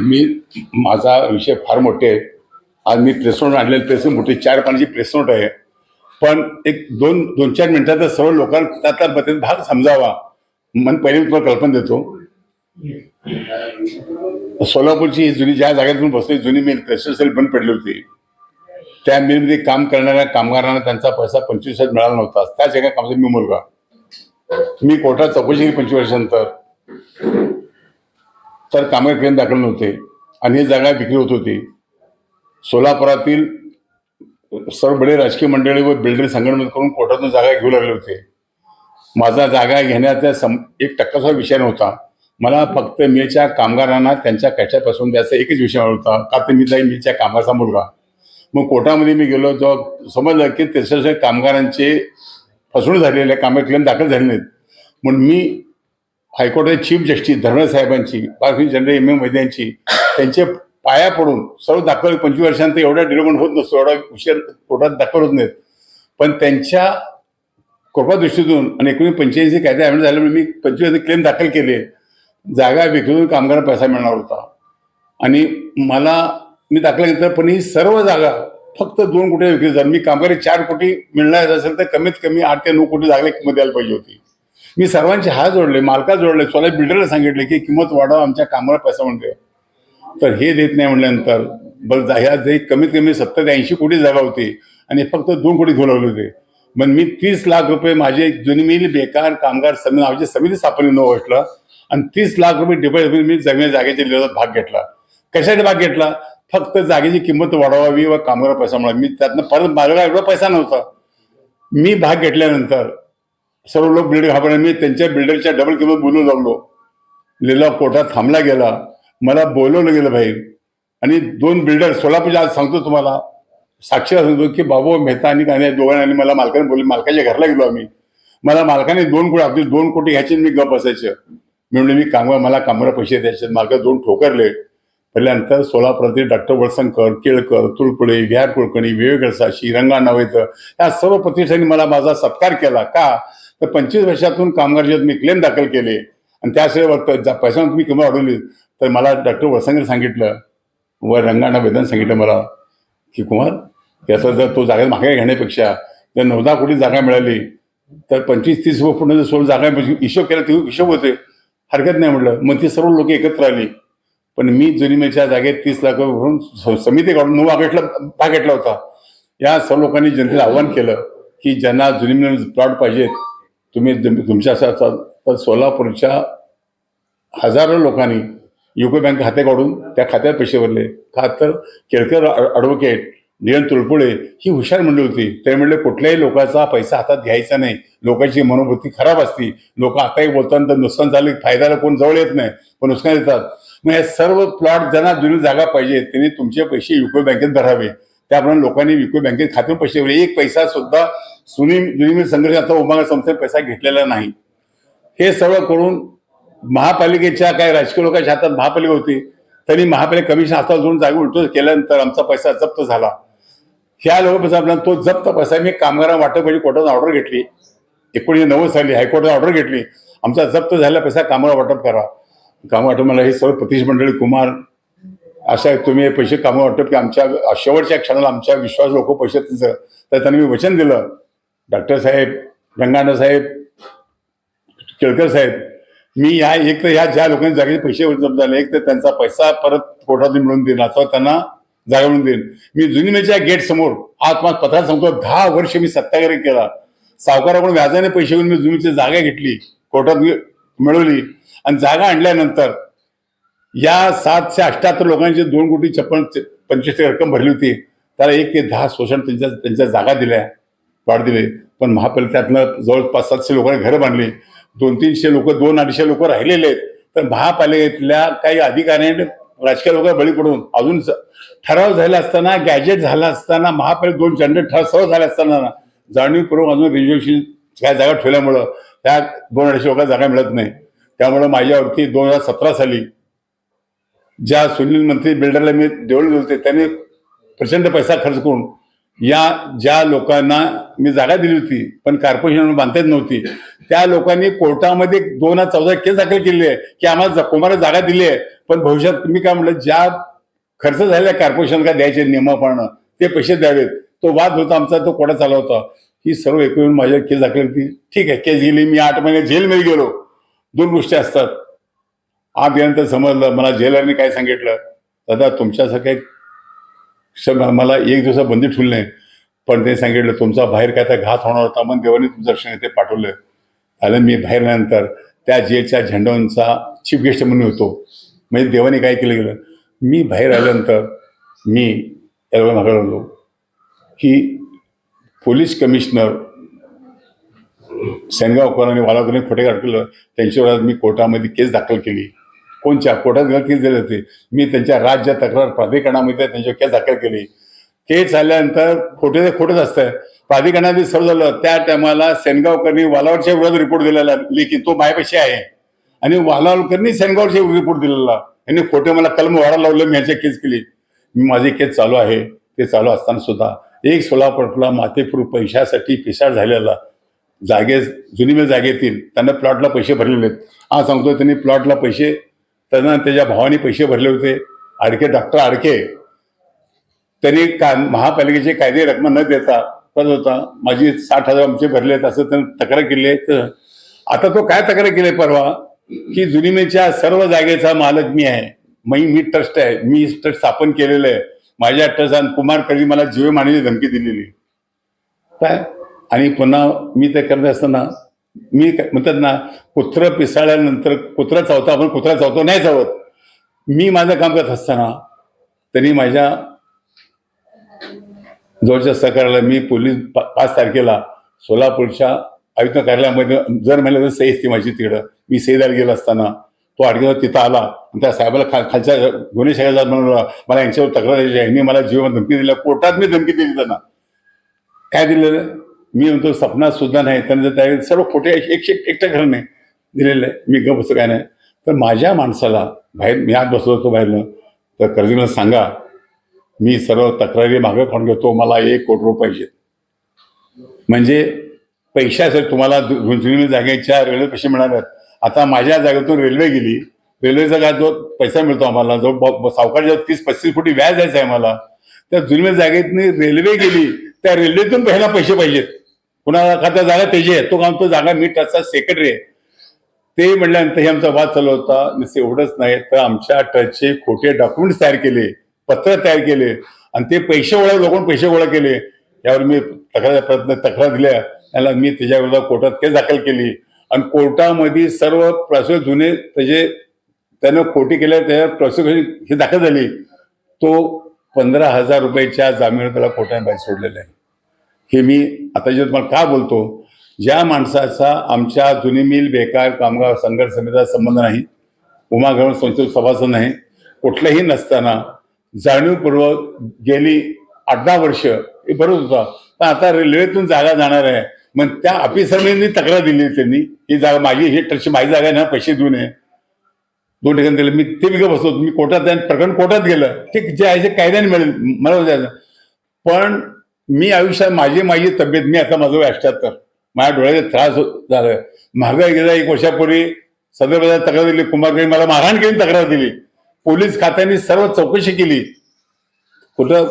मी माझा विषय फार मोठे आहे. आज मी प्रेस नोट आणलेली प्रेस मोठी चार पानाची प्रेस नोट आहे. पण एक दोन दोन चार मिनिटात सर्व लोकांना त्यातला बदल भाग समजावा. मन पहिले मी तुम्हाला कल्पना देतो. सोलापूरची ही जुनी ज्या जागेत बसली जुनी मिल प्रेशर सेल बंद पडली होती. त्या मिलमध्ये काम करणाऱ्या कामगारांना त्यांचा पैसा पंचवीस हजार मिळाला नव्हता. त्या जगात कामाचा मी मुलगा. मी कोर्टात चौकशी केली पंचवीस वर्षानंतर? तर कामगार दाखल नव्हते आणि ही जागा विक्री होत होती. सोलापुरातील सर्व बडे राजकीय मंडळी व बिल्डर संघटना करून कोर्टातून जागा घेऊ लागले होते. माझा जागा घेण्याचा सम एक टक्काचा विषय नव्हता. मला फक्त मीच्या कामगारांना त्यांच्या कशापासून द्यायचा एकच विषय होता का तर मी जाईल मीच्या कामाचा मुलगा. मग कोर्टामध्ये मी गेलो जेव्हा समजलं की त्याच्या कामगारांचे फसवणूक झालेले आहे क्लेम दाखल झाले नाहीत. म्हणून मी हायकोर्टाचे चीफ जस्टिस धर्मेंद्र साहेबांची बाकी जनरल एम. एम. वैद्यांची त्यांचे पाया पडून सर्व दाखल पंचवीस वर्षांत एवढा डिलिव्हमेंट होत नसतो एवढा उशीर कोर्टात दाखल होत नाहीत. पण त्यांच्या कृपा दृष्टीतून आणि एकोणीसशे पंच्याऐंशी कायदा अमेंड झाल्यामुळे मी पंचवीस क्लेम दाखल केले जागा विक्रीतून कामगार पैसा मिळणार होता. आणि मला मी दाखल घेतलं पण ही सर्व जागा फक्त दोन कोटी विक्री झाली मी कामगारी चार कोटी मिळणार असेल तर कमीत कमी आठ ते नऊ कोटी जागा मध्ये द्यायला पाहिजे होती. मी सर्वांचे हात जोडले मालका जोडले स्वतः बिल्डरला सांगितले की किंमत वाढवा आमच्या कामाला पैसा म्हणते तर हे देत नाही म्हटल्यानंतर बरं ह्या जे कमीत कमी सत्तर ते ऐंशी कोटी जागा होती आणि फक्त दोन कोटी घेऊ होते. मग मी तीस लाख रुपये माझे जुनी बेकार कामगार समिती आमची समिती स्थापन नऊ वर्षला आणि तीस लाख रुपये डिपॉझिट मी जमीन जागेच्या लिहिला भाग घेतला. कशासाठी भाग घेतला? फक्त जागेची किंमत वाढवावी व कामगार पैसा मिळावा. मी त्यातनं परत माझ्याकडे एवढा पैसा नव्हता. मी भाग घेतल्यानंतर सर्व लोक बिल्डर घाबरले मी त्यांच्या बिल्डरच्या डबल किंमत बोलू लागलो लिलाव कोर्टात थांबला गेला मला बोलवलं गेलं बाहेर. आणि दोन बिल्डर सोलापूरच्या आज सांगतो तुम्हाला साक्षीला सांगतो की बाबू मेहता आणि काने दोघांनी मला मालकाने बोलले मालकाच्या घरला गेलो आम्ही. मला मालकाने दोन कोटी अगदी दोन कोटी घ्यायचे मी गप बसायचं. मी म्हणले मी कामगार मला कामगार पैसे द्यायचे मालका दोन ठोकरले. पहिल्यानंतर सोलापुरातील डॉक्टर वळसंकर केळकर तुळपुळे विहार कुलकर्णी विवेक साशी रंगा नवेकर या सर्व प्रतिष्ठांनी मला माझा सत्कार केला. का? तर पंचवीस वर्षातून कामगार मी क्लेम दाखल केले. आणि त्याशिवाय पैसा तुम्ही किंमत वाढवली तर मला डॉक्टर वळसंकर सांगितलं. व रंगाना वेदन सांगितलं मला की कुमार याचा जर तो जागा मागे घेण्यापेक्षा जर नऊ कोटी जागा मिळाली तर पंचवीस तीस पूर्ण जर सोळा जागा हिशोब केला तेव्हा हिशोब होते. हरकत नाही म्हटलं. मग ती सर्व लोक एकत्र आली. पण मी जुनिमेच्या जागेत तीस लाख भरून समिती काढून नऊ भाग घेतला होता. या सर्व लोकांनी जनतेला आव्हान केलं की ज्यांना जुनी प्लॉट पाहिजेत तुम्ही तुमच्या सोलापूरच्या हजारो लोकांनी युको बँक खाते काढून त्या खात्यात पैसे भरले. का तर केळकर ॲडव्होकेट डी तुळपुळे ही हुशार मंडळी होती. ते म्हणले कुठल्याही लोकांचा पैसा हातात घ्यायचा नाही. लोकांची मनोवृत्ती खराब असती. लोक आताही बोलताना तर नुकसान झालं फायद्याला कोण जवळ येत नाही. पण नुकसान येतात. मग या सर्व प्लॉट ज्यांना जुनी जागा पाहिजे त्यांनी तुमचे पैसे युको बँकेत भरावे. त्याप्रमाणे लोकांनी युको बँकेत खात्यावर पैसे ठेवले एक पैसा सुद्धा सुनील जुनी संघर्ष आता उमागा संस्थेने पैसा घेतलेला नाही. हे सगळं करून महापालिकेच्या काही राजकीय लोकांच्या हातात महापालिका होती. त्यांनी महापालिका कमिशन हातात जोडून जागी उलट केल्यानंतर आमचा पैसा जप्त झाला. ह्या लोक तो जप्त पैसा मी कामगारांना वाटप म्हणजे कोर्टात ऑर्डर घेतली. एकोणीसशे नव्वद साली हायकोर्टात ऑर्डर घेतली. आमचा जप्त झालेला पैसा कामाला वाटप करा. कामं वाटप मला हे सर्व प्रतिष्ठ मंडळी कुमार अशा तुम्ही हे पैसे कामं वाटत की आमच्या शेवटच्या क्षणाला आमच्या विश्वास लोक पैसे त्यांचं तर त्यांनी मी वचन दिलं. डॉक्टर साहेब रंगाणा साहेब केळकर साहेब मी ह्या एक तर ह्या ज्या लोकांनी जागेचे पैसे उपलब्ध झाले एक तर त्यांचा पैसा परत कोर्टातून मिळवून देईन अथवा त्यांना जागा मिळून देईन. मी जुनीमेच्या म्हणजे गेट समोर आज माझ्या पत्रात सांगतो दहा वर्ष मी सत्याग्रह केला. सावकाराकडून व्याजाने पैसे घेऊन मी जुनीची म्हणजे जागा घेतली कोर्टात मी- मिळवली. आणि जागा आणल्यानंतर या सातशे अठ्ठ्याहत्तर लोकांची दोन कोटी छप्पन पंचवीस रक्कम भरली होती. त्याला एक ते दहा शोषण त्यांच्या त्यांच्या जागा दिल्या वाढ दिले. पण महापालिकेतनं जवळपास सातशे लोकांनी घरं बांधली. दोन तीनशे लोक दोन अडीचशे लोक राहिलेले आहेत. तर महापालिकेतल्या काही अधिकाऱ्यांनी राजकीय लोक बळी पडून अजून स- ठराव झाला असताना गॅजेट झाला असताना महापालिका दोन चंद्र ठराव सर्व झाले असताना ना, जाणीवपूर्वक अजून रिझर्वेशन काय जागा ठेवल्यामुळं त्या दोन अडीचशे लोकांना जागा मिळत नाही. त्यामुळं माझ्यावरती दोन हजार सतरा साली ज्या सुनील मंत्री बिल्डरला मी देऊळ होते त्याने प्रचंड पैसा खर्च करून या ज्या लोकांना मी जागा दिली होती पण कॉर्पोरेशन बांधता येत नव्हती त्या लोकांनी कोर्टामध्ये दोन हजार चौदा केस दाखल केली आहे की आम्हाला कोमाला जागा दिली आहे पण भविष्यात मी काय म्हटलं ज्या खर्च झालेला कॉर्पोरेशन का द्यायचे नियमाप्रमाणे ते पैसे द्यावेत. तो वाद होता आमचा तो कोडा चालला होता. ही सर्व एकूण माझ्या केस दाखल होती. ठीक आहे केस गेली मी आठ महिने जेलमध्ये गेलो. दोन गोष्टी असतात. आत समजलं मला जेलरने काय सांगितलं? दादा तुमच्यासारखं एक मला एक दिवसा बंदी ठेवली नाही पण ते सांगितलं तुमचा बाहेर काय तर घात होणार होता मग देवाने तुमचं दर्शन ते पाठवलं. आलं मी बाहेरल्यानंतर त्या जेलच्या झेंडोंचा चीफ गेस्ट म्हणून होतो. म्हणजे देवाने काय केलं गेलं? मी बाहेर आल्यानंतर मी यावेळी मागवलो की पोलीस कमिशनर सेनगावकर आणि वालावकरांनी खोटे अडकलं त्यांच्यावर आज मी कोर्टामध्ये केस दाखल केली. कोणच्या? कोर्टात केस दिले होते. मी त्यांच्या राज्य तक्रार प्राधिकरणामध्ये त्यांच्यावर केस दाखल केली. केस झाल्यानंतर खोटे ते खोटंच असतं. प्राधिकरणाने सर्व झालं. त्या टायमाला सेनगावकरनी वालावरच्या विरोधात रिपोर्ट दिलेला लेखी तो मायापाशी आहे. आणि वालावलकरनी सेनगावच्या रिपोर्ट दिलेला. यांनी खोटे मला कलम वाढायला लावलं मी ह्याच्या केस केली. मी माझी केस चालू आहे. ते चालू असताना सुद्धा एक सोलापूरला मातेपूर पैशासाठी पिसाळ झालेला. जागे जुनीमेल जागेतील त्यांना प्लॉटला पैसे भरलेले आहेत हा सांगतो त्यांनी प्लॉटला पैसे त्यांना त्याच्या भावाने पैसे भरले होते. आडके डॉक्टर आडके. त्यांनी का महापालिकेचे कायदे रक्कम न देता करत होता. माझी साठ हजार आमचे भरले आहेत असं त्यांनी तक्रार केली आहे. तर आता तो काय तक्रार केली परवा? की जुनीमेच्या सर्व जागेचा मालक मी आहे. मी मी ट्रस्ट आहे. मी ट्रस्ट स्थापन केलेलं आहे. माझ्या ट्रस्ट कुमार कधी मला जीवे मानेची धमकी दिलेली. काय? आणि पुन्हा मी ते करत असताना मी काय- म्हणतात ना कुत्र पिसाळल्यानंतर कुत्रा चावतो आपण कुत्रा चावतो नाही चावत मी माझं काम करत असताना त्यांनी माझ्या जवळच्या सहकार्याला मी पोलीस पा- पाच तारखेला सोलापूरच्या आयुक्त कार्यालयामध्ये जर महिन्यात सही असते माझी तिकडं. मी सहीदार गेला असताना. तो अडकेला तिथं आला. आणि त्या साहेबाला खा खालच्या गुन्हे शाखेला म्हणून मला यांच्यावर तक्रार यांनी आहे. मी मला जीवन धमकी दिल्या कोर्टात मी धमकी दिली त्यांना. काय दिलेलं? मी म्हणतो सपना सुद्धा नाही. त्यांना त्या सर्व खोटे एकशे एकटं घर नाही दिलेलं आहे मी गप बसतो काय नाही. तर माझ्या माणसाला बाहेर मी आज बसलो होतो बाहेरनं. तर कर्जीला सांगा मी सर्व तक्रारी मागं खाऊन घेतो. मला एक कोटी रुपये पाहिजे म्हणजे पैशासाठी तुम्हाला जुनी जागेच्या रेल्वे पैसे मिळणार आहेत. आता माझ्या जागेतून रेल्वे गेली. रेल्वेचा काय जो पैसा मिळतो आम्हाला जो सावकार जो तीस पस्तीस कोटी व्याज द्यायचं आहे मला त्या जुन्या जागेतनी रेल्वे गेली त्या रेल्वेतून पहिला पैसे पाहिजेत. कुणाला खाता जागा त्याची आहे. तो काम तो जागा मी त्याचा सेक्रेटरी आहे. ते म्हणल्यानंतर हे आमचा वाद चालू होता. नसे एवढंच नाही तर आमच्या ट्रस्टचे खोटे डॉक्युमेंट्स तयार केले पत्र तयार केले आणि ते पैसे गोळा लोकांना पैसे गोळा केले. यावर मी तक्रार प्रयत्न तक्रार दिल्या. त्याला मी त्याच्या कोर्टात केस दाखल केली. आणि कोर्टामध्ये सर्व प्रॉसिक्युशन जुने त्याचे त्यानं खोटी केल्या त्या प्रोसिक्युशन ही दाखल झाली. तो पंधरा हजार रुपयाच्या जामीन त्याला कोर्टाने बाहेर सोडलेला आहे. हे मी आता जे तुम्हाला का बोलतो? ज्या माणसाचा आमच्या जुनी मिल बेकार कामगार संघर्ष समितीचा संबंध नाही उमागमन संस्थेत सभासद नाही कुठलंही नसताना जाणीवपूर्वक गेली आठ दहा वर्ष हे बरोबर होता. पण आता रेल्वेतून जागा जाणार आहे. मग त्या ऑफिसरनी तक्रार दिली त्यांनी ही जागा माझी ही ट्रस्टची माझी जागा आहे ना पैसे देऊ नये दोन ठिकाणी दिले. मी ते विकत बसतो मी कोर्टात जाईन प्रकरण कोर्टात गेलं. ठीक जे आहे जे कायद्याने मिळेल. मला पण मी आयुष्यात माझी माझी तब्येत मी आता माझं अष्ट्याहत्तर माझ्या डोळ्याचा त्रास हो- झालाय. महागाई गेल्या एक वर्षापूर्वी सदर तक्रार दिली कुंभारकडे मला मारहाण केली तक्रार दिली. पोलीस खात्याने सर्व चौकशी केली. कुठं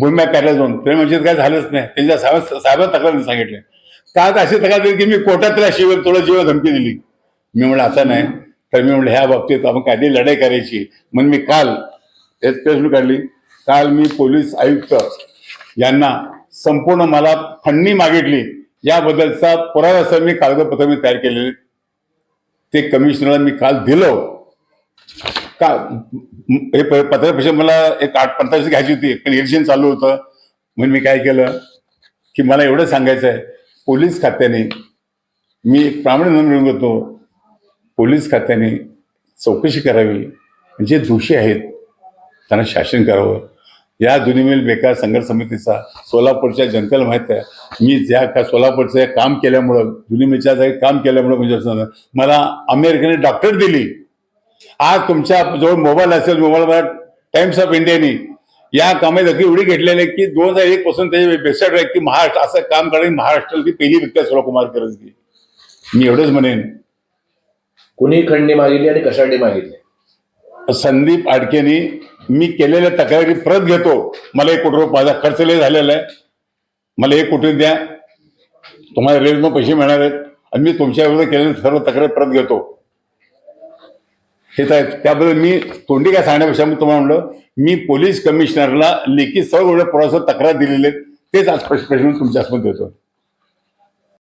भूम्या कार्यालयात जाऊन प्रेम म्हणजे काय झालंच नाही. त्यांच्या साहेब साहेबांना तक्रार सांगितले. त्यात अशी तक्रार दिली की मी कोर्टात त्याला शिव थोडं जीव धमकी दिली. मी म्हणलं आता नाही. तर मी म्हणलं ह्या बाबतीत आपण कायदे लढाई करायची. मग मी काल एक काढली. काल मी पोलीस आयुक्त यांना संपूर्ण मला फंडणी मागितली. याबद्दलचा पुरावा सर मी कागदपत्र मी तयार केलेले. ते कमिशनरला मी काल दिलो. का हे प- मला एक आठ पंधरा घ्यायची होती. पण इलेक्शन चालू होतं. म्हणून मी काय केलं? की मला एवढं सांगायचं आहे पोलीस खात्याने मी एक प्रामाणिक नोंद मिळून घेतो. पोलीस खात्याने चौकशी करावी. जे दोषी आहेत. त्यांना शासन करावं. या जुनीमेल बेकार संघर्ष समितीचा सोलापूरच्या जनतेला माहीत आहे. मी ज्या का सोलापूरचं काम केल्यामुळं जुनीमेलच्या जागी काम केल्यामुळं म्हणजे मला अमेरिकेने डॉक्टर दिली. आज तुमच्या जवळ मोबाईल असेल मोबाईल टाइम्स ऑफ इंडियानी या कामाची दखल एवढी घेतलेली आहे की दोन हजार एक पासून त्याची वेबसाईट आहे की महाराष्ट्र असं काम करणारी महाराष्ट्रातली पहिली व्यक्ती आहे सुरकुमार करंजगी मी एवढंच म्हणेन. कुणी खंडणी मागितली आणि कशासाठी मागितली? संदीप आडकेनी मी केलेल्या तक्रारी परत घेतो. मला एक कोटी रुपये माझा खर्च लय झालेला आहे. मला एक कोटी द्या. तुम्हाला रेल्वेनं पैसे मिळणार आहेत. आणि मी तुमच्या विरुद्ध केलेल्या सर्व तक्रारी परत घेतो. हेच आहे त्याबद्दल मी तोंडी काय सांगण्यापेक्षा मी तुम्हाला म्हणलं मी पोलीस कमिशनरला लेखी सर्व एवढ्या तक्रार दिलेले आहेत. तेच आज प्रश्न तुमच्यासमोर देतो.